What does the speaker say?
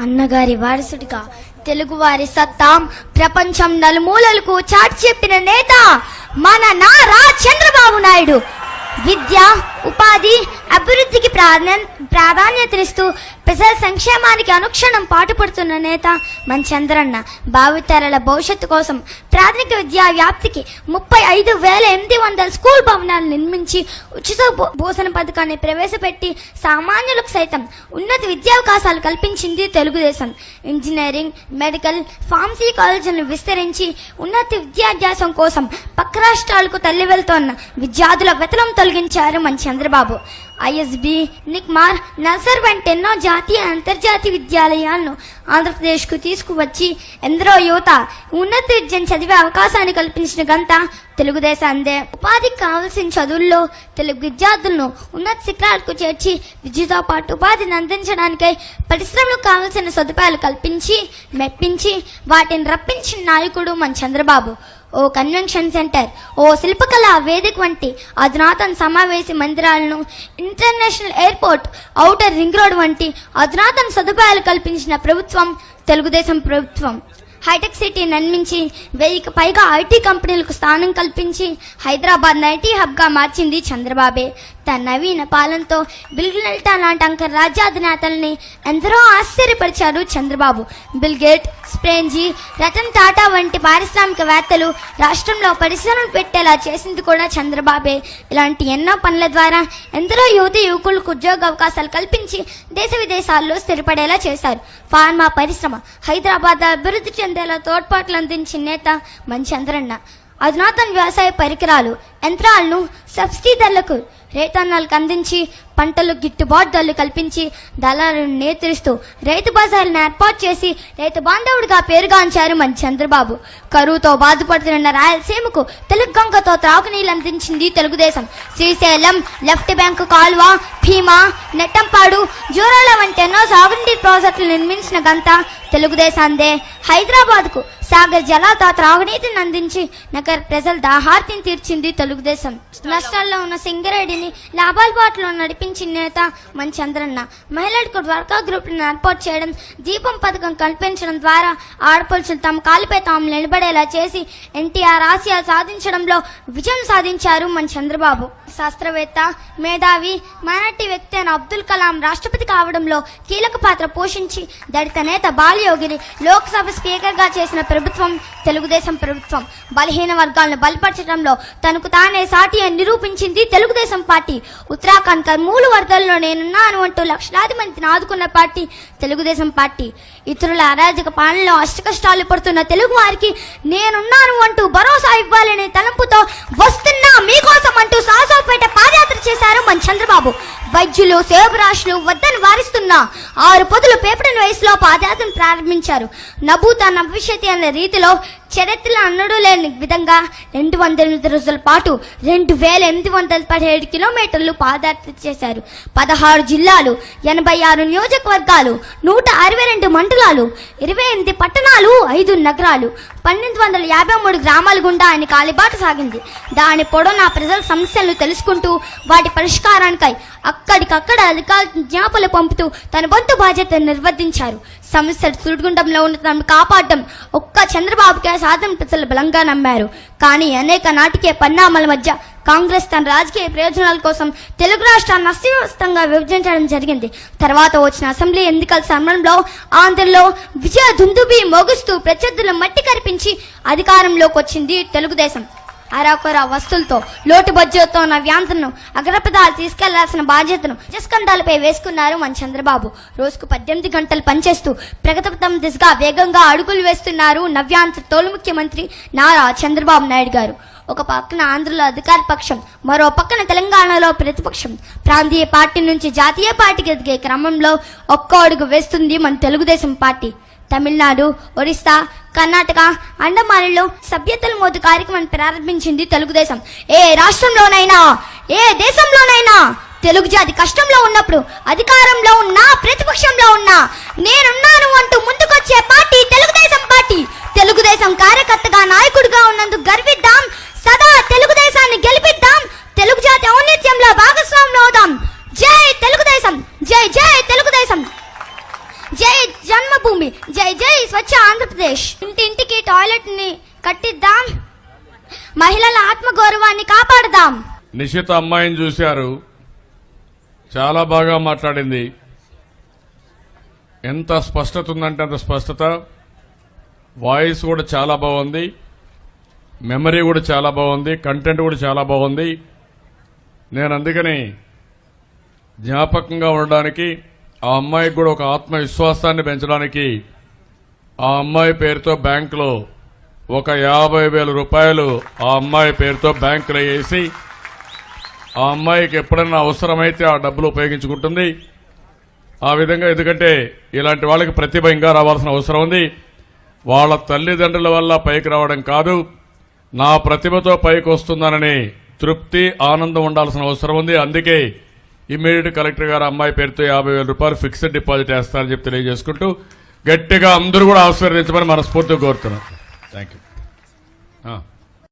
అన్నగారి వారసుడిగా తెలుగువారి సత్తాం ప్రపంచం నలుమూలలకు చాటి చెప్పిన నేత మన నారా చంద్రబాబు నాయుడు. విద్య ఉపాధి అభివృద్ధికి ప్రాధాన్య ప్రాధాన్యతనిస్తూ ప్రజల సంక్షేమానికి అనుక్షణం పాటుపడుతున్న నేత మన చంద్రన్న భావితరాల భవిష్యత్తు కోసం ప్రాథమిక విద్యా వ్యాప్తికి ముప్పై ఐదు వేల ఎనిమిది వందల స్కూల్ భవనాలు నిర్మించి ఉచిత భో- భోజన పథకాన్ని ప్రవేశపెట్టి సామాన్యులకు సైతం ఉన్నత విద్యావకాశాలు కల్పించింది తెలుగుదేశం. ఇంజనీరింగ్ మెడికల్ ఫార్మసీ కాలేజీలను విస్తరించి ఉన్నత విద్యాభ్యాసం కోసం పక్క రాష్ట్రాలకు తల్లి వెళ్తోన్న విద్యార్థుల వెతనం తొలగించారు మన చంద్రబాబు ఐఎస్బి నిక్మార్ నల్సర్ వంటి ఎన్నో జాతీయ అంతర్జాతీయ విద్యాలయాలను ఆంధ్రప్రదేశ్కు తీసుకువచ్చి ఎందరో యువత ఉన్నత విద్యను చదివే అవకాశాన్ని కల్పించిన గంత తెలుగుదేశాందే ఉపాధికి కావలసిన చదువుల్లో తెలుగు విద్యార్థులను ఉన్నత శిఖరాలకు చేర్చి విద్యతో పాటు ఉపాధిని అందించడానికై పరిశ్రమలకు కావలసిన సదుపాయాలు కల్పించి మెప్పించి వాటిని రప్పించిన నాయకుడు మన చంద్రబాబు. ఓ కన్వెన్షన్ సెంటర్ ఓ శిల్పకళా వేదిక వంటి అధునాతన సమావేశ మందిరాలను international airport outer ring road వంటి అధునాతన సదుపాయాలు కల్పించిన ప్రభుత్వం తెలుగుదేశం ప్రభుత్వం. హైటెక్ సిటీ నిర్మించి వెయ్యికి పైగా ఐటీ కంపెనీలకు స్థానం కల్పించి హైదరాబాద్ ఐటీ హబ్గా మార్చింది చంద్రబాబే. తన నవీన పాలనతో బిల్ లాంటి అంక రాజ్యాధినేతల్ని ఎందరో ఆశ్చర్యపరిచారు చంద్రబాబు. బిల్గేట్ స్ప్రేంజీ రతన్ టాటా వంటి పారిశ్రామికవేత్తలు రాష్ట్రంలో పరిశ్రమలు పెట్టేలా చేసింది కూడా చంద్రబాబే. ఇలాంటి ఎన్నో పనుల ద్వారా ఎందరో యువతి యువకులకు ఉద్యోగ అవకాశాలు కల్పించి దేశ విదేశాల్లో స్థిరపడేలా చేశారు. ఫార్మా పరిశ్రమ హైదరాబాద్ అభివృద్ధి చెందేలా తోడ్పాట్లు అందించిన నేత మంచి చంద్రన్న అధునాతన వ్యవసాయ పరికరాలు యంత్రాలను సబ్సిడీ ధరలకు రైతన్నలకు అందించి పంటలు గిట్టుబాటు ధరలు కల్పించి దళాలను నియంత్రిస్తూ రైతు బజార్లను ఏర్పాటు చేసి రైతు బాంధవుడిగా పేరుగాంచారు మన చంద్రబాబు. కరువుతో బాధపడుతున్న రాయలసీమకు తెలుగు గంగతో త్రాగునీళ్ళు అందించింది తెలుగుదేశం. శ్రీశైలం లెఫ్ట్ బ్యాంకు కాలువ భీమా నెట్టంపాడు జూరాల వంటి ఎన్నో సాగునీటి ప్రాజెక్టులు నిర్మించిన గంత తెలుగుదేశాందే హైదరాబాద్కు సాగర్ జలాత త్రాగునీటిని అందించి నగర ప్రజల దాహార్తిని తీర్చింది తెలుగు తెలుగుదేశం. నష్టాల్లో ఉన్న సింగరేడిని లాభాల బాటలో నడిపించిన నేత మన చంద్రన్న మహిళలకు డ్వార్కా గ్రూప్లను ఏర్పాటు చేయడం దీపం పథకం కల్పించడం ద్వారా ఆడపడుచులు తమ కాలిపై తాము నిలబడేలా చేసి ఎన్టీఆర్ ఆసియా సాధించడంలో విజయం సాధించారు మన చంద్రబాబు శాస్త్రవేత్త మేధావి మైనార్టీ వ్యక్తి అయిన అబ్దుల్ కలాం రాష్ట్రపతి కావడంలో కీలక పాత్ర పోషించి దళిత నేత బాలయోగిని లోక్సభ స్పీకర్గా చేసిన ప్రభుత్వం తెలుగుదేశం ప్రభుత్వం. బలహీన వర్గాలను బలపరచడంలో తనకు తానే సాటి అని నిరూపించింది తెలుగుదేశం పార్టీ. ఉత్తరాఖండ్ కర్మూలు వరదల్లో నేనున్నాను అంటూ లక్షలాది మందిని ఆదుకున్న పార్టీ తెలుగుదేశం పార్టీ. ఇతరుల అరాజక పాలనలో అష్టకష్టాలు పడుతున్న తెలుగు వారికి నేనున్నాను అంటూ భరోసా ఇవ్వాలనే తలంపుతో వస్తున్నా మీకోసం అంటూ సాహసోపేట పాదయాత్ర చేశారు మన చంద్రబాబు. వైద్యులు సేవరాశులు వద్దని వారిస్తున్నా ఆరు పొదులు పేపడిన వయసులో పాదయాత్రను ప్రారంభించారు. నభూత నవ్విషతి అనే రీతిలో చరిత్రలో అన్నడూ లేని విధంగా రెండు వందల ఎనిమిది రోజుల పాటు రెండు వేల ఎనిమిది వందల పదిహేడు కిలోమీటర్లు పాదయాత్ర చేశారు. పదహారు జిల్లాలు ఎనభై ఆరు నియోజకవర్గాలు నూట అరవై రెండు మండలాలు ఇరవై ఎనిమిది పట్టణాలు ఐదు నగరాలు పన్నెండు వందల యాభై మూడు గ్రామాల గుండా ఆయన కాలిబాట సాగింది. దాని పొడవునా ప్రజల సమస్యలను తెలుసుకుంటూ వాటి పరిష్కారానికై అక్కడికక్కడ అధికారులు జ్ఞాపలు పంపుతూ తన వంతు బాధ్యతను నిర్వర్తించారు. సమస్యలు సుడిగుండంలో ఉన్న తనను కాపాడడం ఒక్క చంద్రబాబుకే సాధన ప్రజలు బలంగా నమ్మారు. కానీ అనేక నాటికే పరిణామాల మధ్య కాంగ్రెస్ తన రాజకీయ ప్రయోజనాల కోసం తెలుగు రాష్ట్రాన్ని అస్తవ్యస్తంగా విభజించడం జరిగింది. తర్వాత వచ్చిన అసెంబ్లీ ఎన్నికల సమయంలో ఆంధ్రలో విజయ దుందుబి మోగుస్తూ ప్రత్యర్థులు మట్టి కరిపించి అధికారంలోకి వచ్చింది తెలుగుదేశం. అరాకొర వస్తువులతో లోటు బడ్జెట్తో ఉన్న వ్యాంతను అగ్రపదాలు తీసుకెళ్ళాల్సిన బాధ్యతను జస్కంధాలపై వేసుకున్నారు మన చంద్రబాబు. రోజుకు పద్దెనిమిది గంటలు పనిచేస్తూ ప్రగతిపథం దిశగా వేగంగా అడుగులు వేస్తున్నారు నవ్యాంధ్ర తొలి ముఖ్యమంత్రి నారా చంద్రబాబు నాయుడు గారు. ఒక పక్కన ఆంధ్రలో అధికార పక్షం మరో పక్కన తెలంగాణలో ప్రతిపక్షం. ప్రాంతీయ పార్టీ నుంచి జాతీయ పార్టీకి ఎదిగే క్రమంలో ఒక్క అడుగు వేస్తుంది మన తెలుగుదేశం పార్టీ. తమిళనాడు ఒరిస్సా కర్ణాటక అండమాన్లో సభ్యతల మోదు కార్యక్రమాన్ని ప్రారంభించింది తెలుగుదేశం. ఏ రాష్ట్రంలోనైనా ఏ దేశంలోనైనా తెలుగు జాతి కష్టంలో ఉన్నప్పుడు అధికారంలో ఉన్నా ప్రతిపక్షంలో ఉన్నా నేనున్నాను అంటూ ఆంధ్రప్రదేశ్ ఇంటింటికి టాయిలెట్ని కట్టిద్దాం. మహిళల ఆత్మగౌరవాన్ని కాపాడదాం. నిషిత అమ్మాయిని చూశారు. చాలా బాగా మాట్లాడింది. ఎంత స్పష్టత ఉందంటే అంత స్పష్టత. వాయిస్ కూడా చాలా బాగుంది. మెమరీ కూడా చాలా బాగుంది. కంటెంట్ కూడా చాలా బాగుంది. నేను అందుకని జ్ఞాపకంగా ఉండడానికి ఆ అమ్మాయికి కూడా ఒక ఆత్మవిశ్వాసాన్ని పెంచడానికి ఆ అమ్మాయి పేరుతో బ్యాంకులో ఒక యాభై వేల రూపాయలు ఆ అమ్మాయి పేరుతో బ్యాంకులో వేసి ఆ అమ్మాయికి ఎప్పుడన్నా అవసరమైతే ఆ డబ్బులు ఉపయోగించుకుంటుంది. ఆ విధంగా ఎందుకంటే ఇలాంటి వాళ్ళకి ప్రతిభ ఇంకా రావాల్సిన అవసరం ఉంది. వాళ్ళ తల్లిదండ్రుల వల్ల పైకి రావడం కాదు. నా ప్రతిభతో పైకి వస్తుందనని తృప్తి ఆనందం ఉండాల్సిన అవసరం ఉంది. అందుకే ఇమ్మీడియట్ కలెక్టర్ గారు అమ్మాయి పేరుతో యాభై రూపాయలు ఫిక్స్డ్ డిపాజిట్ వేస్తారని చెప్పి తెలియజేసుకుంటూ గట్టిగా అందరూ కూడా ఆశీర్వదించమని మనస్ఫూర్తిగా కోరుతున్నాను థ్యాంక్ యూ